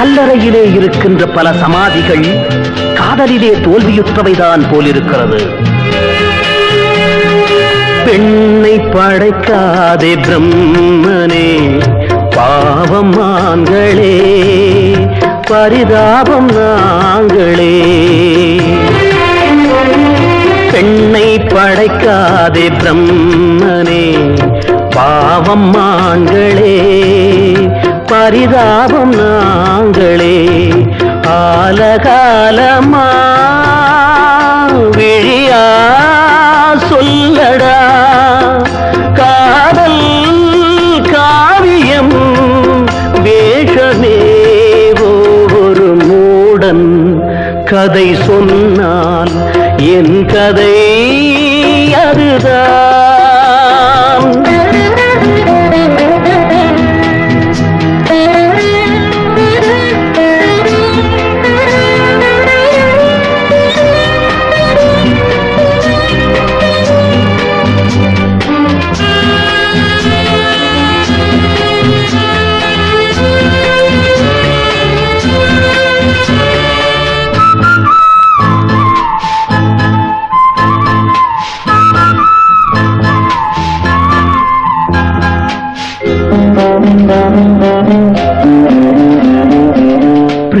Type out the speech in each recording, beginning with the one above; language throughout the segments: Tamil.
கல்லறையிலே இருக்கின்ற பல சமாதிகள் காதலிலே தோல்வியுற்றவைதான் போலிருக்கிறது. பெண்ணை படைக்காதே பிரம்மனே பாவம் ஆண்களே பரிதாபம் நாங்களே. பெண்ணை படைக்காதே பிரம்மனே பாவம் ஆண்களே பரிதாபம் நாங்களே. ஆலகாலமா விழியா சொல்லடா. காதல் காவியம் வேஷமே ஒரு மூடன். கதை சொன்னால் என் கதை அதுதான்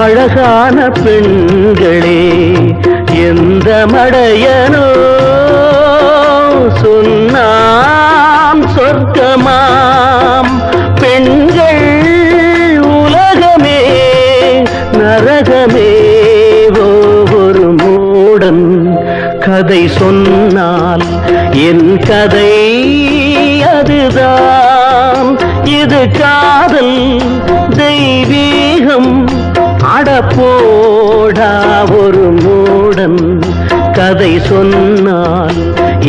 அழகான பெண்களே எந்த மடையனோ சொன்னாம் சொர்க்கமாம். பெண்கள் உலகமே நரகமே ஓ ஒரு மூடன் கதை சொன்னால் என் கதை அதுதான். இது காதல் தெய்வீகம் போடா ஒரு மூடன் கதை சொன்னால்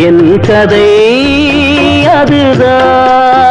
என் கதை அதுதான்.